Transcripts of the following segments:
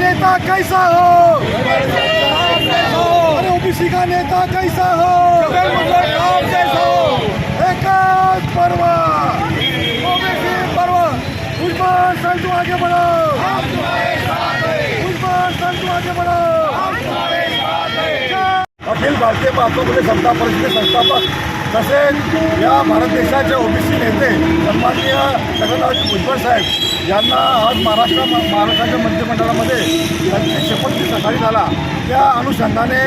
नेता कैसा हो? अरे ओबीसी का नेता कैसा हो? अखिल भारतीय महात्मा फुले समता परिषदेचे संस्थापक तसेच या भारत देशाचे ओबीसी नेते सन्माननीय जगन्नाथजी भुजबळ साहेब यांना आज महाराष्ट्र महाराष्ट्राच्या मंत्रिमंडळामध्ये त्यांची शपथविधी सकाळी झाला. त्या अनुषंगाने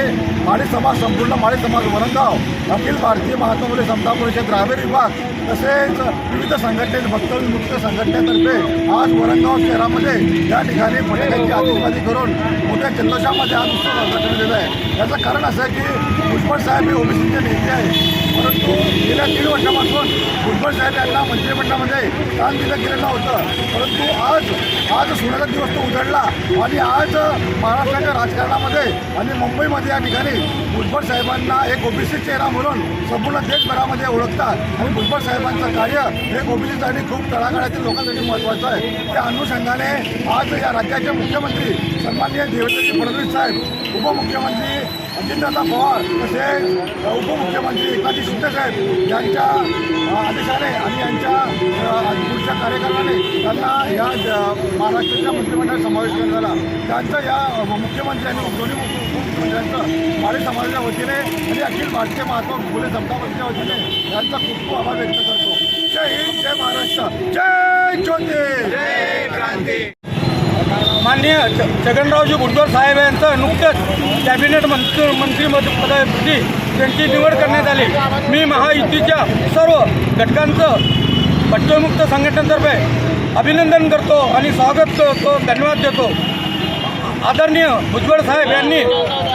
माळी समाज संपूर्ण माळी समाज वरणगाव अखिल भारतीय महात्मा फुले समता परिषद रावेर विभाग तसेच विविध संघटने भक्त मुक्त संघटनेतर्फे आज वरणगाव शहरामध्ये या ठिकाणी फटाक्यांची आतिषबाजी करून मोठ्या जल्लोषामध्ये आज उत्सव साजरा करण्यात आहे. याचं कारण असं आहे की भुजबळ साहेब हे ओबीसीचे नेते आहेत. परंतु गेल्या दीड वर्षापासून भुजबळ साहेब यांना मंत्रिमंडळामध्ये काम दिलं गेलेलं होतं. परंतु आज आज सोन्याचा दिवस तो उजळला आणि आज महाराष्ट्राच्या राजकारणामध्ये आणि मुंबईमध्ये या ठिकाणी भुजबळ साहेबांना एक ओबीसी चेहरा म्हणून संपूर्ण देशभरामध्ये ओळखतात. आणि भुजबळ साहेबांचं कार्य हे ओबीसीसाठी खूप तळागाळातील लोकांसाठी महत्त्वाचं आहे. त्या अनुषंगाने आज या राज्याचे मुख्यमंत्री सन्माननीय देवेंद्रजी फडणवीस साहेब उपमुख्यमंत्री अजितदादा पवार तसेच उपमुख्यमंत्री एकनाथजी शिंदेसाहेब यांच्या आदेशाने आणि यांच्या पुढच्या कार्यक्रमाने त्यांना या महाराष्ट्राच्या मंत्रिमंडळात समावेश करण्यात आला त्यांचं या मुख्यमंत्री आणि दोन्ही उपमुख्यमंत्र्यांचं माळी समाजाच्या वतीने आणि अखिल भारतीय महात्मा फुले समता पक्षाच्या वतीने यांचा खूप खूप आभार व्यक्त करतो. जय हिंद जय महाराष्ट्र जय ज्योती! माननीय ज- छगनरावजी भुजबळ साहेब यांचं नुकतंच कॅबिनेट मंत्री मंत्रिपदासाठी त्यांची निवड करण्यात आली. मी महायुतीच्या सर्व घटकांचं भट्टमुक्त संघटनेतर्फे अभिनंदन करतो आणि स्वागत करतो धन्यवाद देतो. आदरणीय भुजबळ साहेब यांनी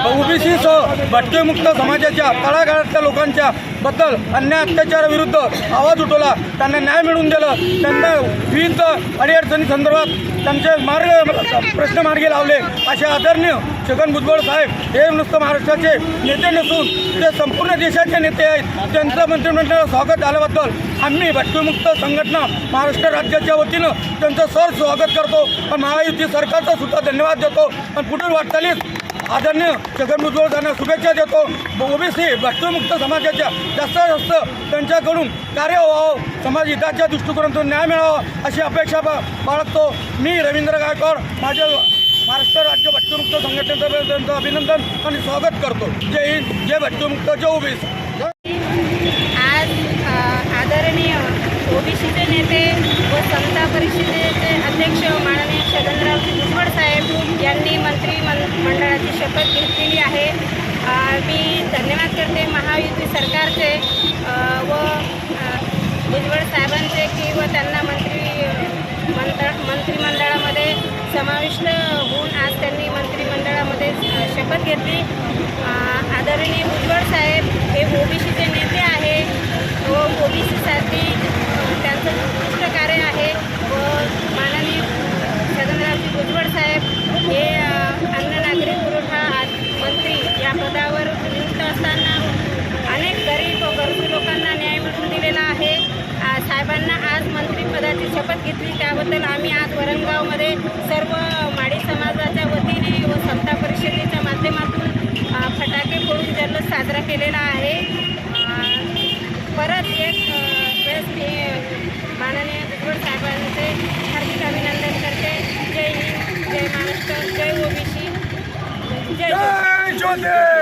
ओबीसीसह भट्टमुक्त समाजाच्या तळागाळातल्या लोकांच्या बद्दल अन्याय अत्याचाराविरुद्ध आवाज उठवला. त्यांना न्याय मिळवून दिलं. त्यांना विविध अडीअडचणी संदर्भात त्यांचे मार्ग प्रश्न मार्गी लावले. असे आदरणीय छगन भुजबळ साहेब हे नुसतं महाराष्ट्राचे नेते नसून ते संपूर्ण देशाचे नेते आहेत. त्यांचं मंत्रिमंडळ स्वागत झाल्याबद्दल आम्ही भटकीमुक्त संघटना महाराष्ट्र राज्याच्या वतीनं त्यांचं सर स्वागत करतो. आणि महायुती सरकारचा सुद्धा धन्यवाद देतो. आणि पुढील वाटचालीस आदरणीय छगन भुजबळ शुभेच्छा देतो. ओबीसी वस्तुमुक्त समाजाच्या जास्तीत जास्त त्यांच्याकडून कार्य व्हावं समाज हिताच्या दृष्टिकोनातून न्याय मिळावा अशी अपेक्षा बा बाळगतो. मी रवींद्र गायकवाड माझ्या महाराष्ट्र राज्य भटकेमुक्त संघटनेचं त्यांचं अभिनंदन आणि स्वागत करतो. जय हिंद जय भटकेमुक्त जय ओबीसी. आज आदरणीय ओबीसीचे नेते व समता परिषदेचे अध्यक्ष माननीय छगनराव यांनी मंत्री मंडळाची शपथ घेतलेली आहे. मी धन्यवाद करते महायुती सरकारचे व भुजबळ साहेबांचे की व त्यांना मंत्री मंत्र मंत्रिमंडळामध्ये समाविष्ट होऊन आज त्यांनी मंत्रिमंडळामध्ये अ, शपथ घेतली अ, आदरणीय भुजबळ साहेब हे ओबीसीचे नेते आहे व ओबीसीसाठी त्यांचं उत्कृष्ट कार्य आहे व माननीय छगनरावजी भुजबळ साहेब हे अ, अन्न नागरी पुरवठा आ- मंत्री या पदावर नियुक्त असताना अनेक गरीब व गरजू लोकांना न्याय मिळवून दिलेला आहे आ, साहेबांना आज पदाची शपथ घेतली. त्याबद्दल आम्ही आज वरणगावमध्ये सर्व माडी समाजाच्या वतीने व सत्ता परिषदेच्या माध्यमातून फटाके फोडून जल्लोष साजरा केलेला आहे. परत एक वेळेस मी माननीय भुजबळ साहेबांचे हार्दिक अभिनंदन करते. जय हिंद जय महाराष्ट्र जय ओबीसी. जय जय ज्योती